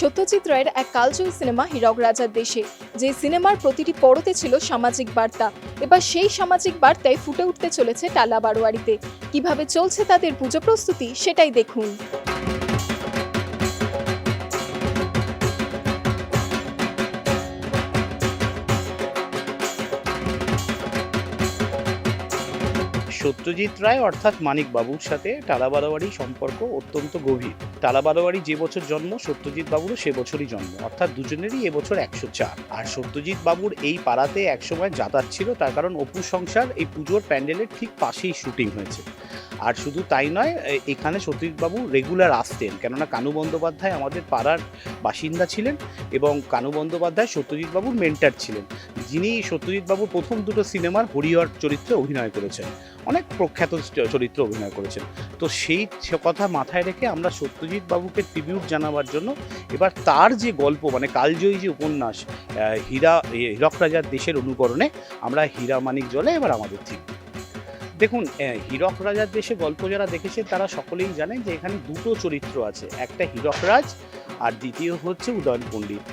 সত্যজিৎ রায়ের এক কালজয়ী সিনেমা হীরক রাজার দেশে, যে সিনেমার প্রতিটি পরতে ছিল সামাজিক বার্তা। এবার সেই সামাজিক বার্তায় ফুটে উঠতে চলেছে টালা বারোয়ারিতে। কীভাবে চলছে তাদের পুজো প্রস্তুতি সেটাই দেখুন। সত্যজিৎ রায় অর্থাৎ মানিক বাবুর সাথে টালাবারোয়ারি সম্পর্ক অত্যন্ত গভীর। টালাবারোয়ারি যে বছর জন্ম, সত্যজিৎ বাবুরও সে বছরই জন্ম, অর্থাৎ দুজনেরই এবছর একশো চার। আর সত্যজিৎ বাবুর এই পাড়াতে একসময় যাতায়াত ছিল, তার কারণ অপু সংসার এই পুজোর প্যান্ডেলের ঠিক পাশেই শুটিং হয়েছে। আর শুধু তাই নয় এখানে সত্যজিৎ বাবু রেগুলার আসতেন, কেননা কানু বন্দ্যোপাধ্যায় আমাদের পাড়ার বাসিন্দা ছিলেন এবং কানু বন্দ্যোপাধ্যায় সত্যজিৎ বাবুর মেন্টার ছিলেন। যিনি সত্যজিৎ বাবুর প্রথম দুটো সিনেমার হরিহর চরিত্রে অভিনয় করেছেন। অনেক প্রখ্যাত চরিত্রে অভিনয় করেছেন। তো সেই কথা মাথায় রেখে আমরা সত্যজিৎ বাবুকে ট্রিবিউট জানাবার জন্য এবার তার যে গল্প মানে কালজয়ী যে উপন্যাস হীরা হীরক রাজার দেশের অনুকরণে আমরা হীরা মানিক জলে এবার আমাদের ঠিক দেখুন হীরক রাজার দেশে গল্প যারা দেখেছে, তারা সকলেই জানেন যে এখানে দুটো চরিত্র আছে। একটা হীরক রাজ, আর দ্বিতীয় হচ্ছে উদয়ন পণ্ডিত।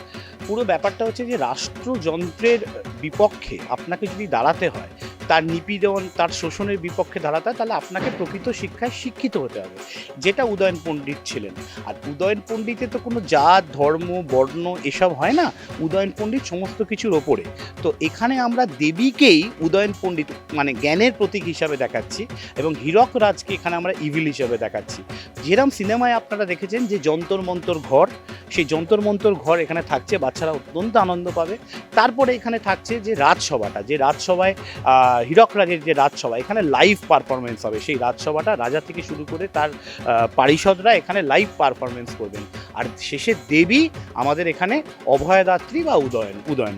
পুরো ব্যাপারটা হচ্ছে যে রাষ্ট্রযন্ত্রের বিপক্ষে আপনাকে যদি দাঁড়াতে হয় তার নিপীড়ন, তার শোষণের বিপক্ষে দাঁড়াতে তাহলে আপনাকে প্রকৃত শিক্ষায় শিক্ষিত হতে হবে। যেটা উদয়ন পণ্ডিত ছিলেন। আর উদয়ন পণ্ডিতে তো কোনো জাত, ধর্ম, বর্ণ এসব হয় না। উদয়ন পণ্ডিত সমস্ত কিছুর ওপরে। তো এখানে আমরা দেবীকেই উদয়ন পণ্ডিত মানে জ্ঞানের প্রতীক হিসাবে দেখাচ্ছি এবং হীরক রাজকে এখানে আমরা ইভিল হিসাবে দেখাচ্ছি। যেরম সিনেমায় আপনারা দেখেছেন যে যন্তর মন্তর ঘর, সেই যন্তর মন্তর ঘর এখানে থাকছে, বাচ্চারা অত্যন্ত আনন্দ পাবে। তারপরে এখানে থাকছে যে রাজসভাটা, যে রাজসভায় আহ, রাগের যে রাজসভা এখানে লাইভ পারফরমেন্স হবে। সেই রাজসভাটা রাজা থেকে শুরু করে তার পারিষদরা এখানে লাইভ পারফরমেন্স করবেন। আর শেষে দেবী আমাদের এখানে অভয়দাত্রী বা উদয়ন উদয়ন